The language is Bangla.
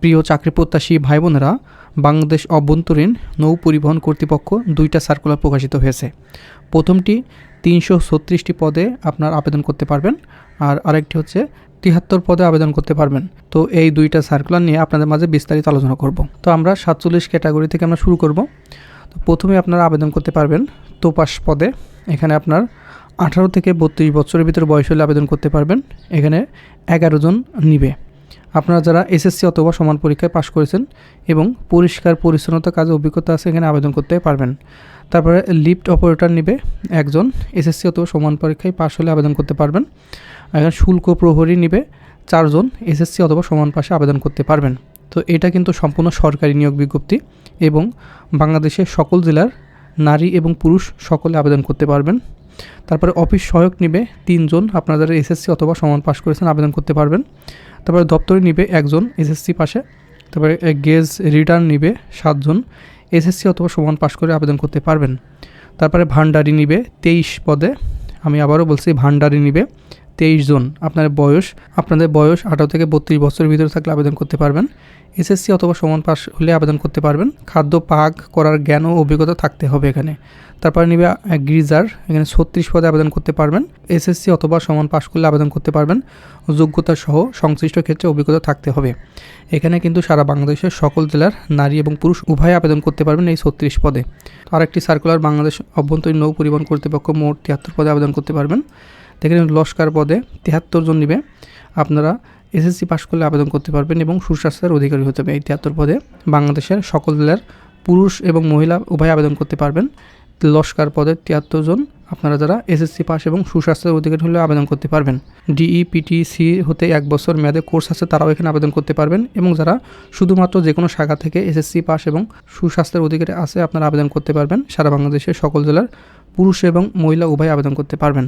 প্রিয় চাকরি প্রত্যাশী ভাই বোনেরা বাংলাদেশ অভ্যন্তরীণ নৌ পরিবহন কর্তৃপক্ষ দুইটা সার্কুলার প্রকাশিত হয়েছে। প্রথমটি তিনশো ছত্রিশটি পদে আপনার আবেদন করতে পারবেন আর আরেকটি হচ্ছে তিহাত্তর পদে আবেদন করতে পারবেন। তো এই দুইটা সার্কুলার নিয়ে আপনাদের মাঝে বিস্তারিত আলোচনা করব। তো আমরা সাতচল্লিশ ক্যাটাগরি থেকে আমরা শুরু করব। তো প্রথমে আপনারা আবেদন করতে পারবেন তোপাস পদে। এখানে আপনার আঠারো থেকে বত্রিশ বছরের ভিতরে বয়স হলে আবেদন করতে পারবেন। এখানে এগারো জন নিবে। আপনারা যারা এসএসসি অথবা সমান পরীক্ষায় পাশ করেছেন এবং পরিষ্কার, পরিচ্ছন্নতা কাজে অভিজ্ঞতা আছে, এখানে আবেদন করতে পারবেন। তারপরে লিফট অপারেটর নিবে একজন, এসএসসি অথবা সমান পরীক্ষায় পাশ হলে আবেদন করতে পারবেন। এখানে শুল্ক প্রহরী নিবে চারজন, এসএসসি অথবা সমান পাশে আবেদন করতে পারবেন। তো এটা কিন্তু সম্পূর্ণ সরকারি নিয়োগ বিজ্ঞপ্তি এবং বাংলাদেশের সকল জেলার নারী এবং পুরুষ সকলে আবেদন করতে পারবেন। তারপরে অফিস সহায়ক নিবে তিনজন আপনারা এসএসসি অথবা সমান পাশ করেছেন, আবেদন করতে পারবেন। তারপরে দপ্তরে নিবে একজন, এসএসসি পাশে। তারপরে গেজ রিটার্ন নিবে সাতজন, এসএসসি অথবা সমান পাশ করে আবেদন করতে পারবেন। তারপরে ভান্ডারি নিবে তেইশ পদে। আমি আবারও বলছি, ভান্ডারি নিবে তেইশ জন আপনার বয়স, আপনাদের বয়স আঠারো থেকে বত্রিশ বছরের ভিতরে থাকলে আবেদন করতে পারবেন। এসএসসি অথবা সমান পাস হলে আবেদন করতে পারবেন। খাদ্য পাক করার জ্ঞান ও অভিজ্ঞতা থাকতে হবে এখানে। তারপরে নিবে গ্রিজার, এখানে ছত্রিশ পদে আবেদন করতে পারবেন। এসএসসি অথবা সমান পাস করলে আবেদন করতে পারবেন। যোগ্যতা সহ সংশ্লিষ্ট ক্ষেত্রে অভিজ্ঞতা থাকতে হবে। এখানে কিন্তু সারা বাংলাদেশের সকল জেলার নারী এবং পুরুষ উভয় আবেদন করতে পারবেন এই ছত্রিশ পদে। আরেকটি সার্কুলার বাংলাদেশ অভ্যন্তরীণ নৌ পরিবহন কর্তৃপক্ষ মোট তিয়াত্তর পদে আবেদন করতে পারবেন। দেখেন লস্কার পদে তিয়াত্তর জন নিবে। আপনারা এসএসসি পাশ করলে আবেদন করতে পারবেন এবং সুস্বাস্থ্যের অধিকারী হতে হবে। এই তিয়াত্তর পদে বাংলাদেশের সকল জেলার পুরুষ এবং মহিলা উভয় আবেদন করতে পারবেন। লস্কার পদে তিয়াত্তর জন আপনারা যারা এসএসসি পাস এবং সুস্বাস্থ্যের অধিকারী হলে আবেদন করতে পারবেন। ডিইপিটিসি হতে এক বছর মেয়াদে কোর্স আছে, তারাও এখানে আবেদন করতে পারবেন এবং যারা শুধুমাত্র যে কোনো শাখা থেকে এসএসসি পাস এবং সুস্বাস্থ্যের অধিকারী আছে, আপনারা আবেদন করতে পারবেন। সারা বাংলাদেশের সকল জেলার পুরুষ এবং মহিলা উভয় আবেদন করতে পারবেন।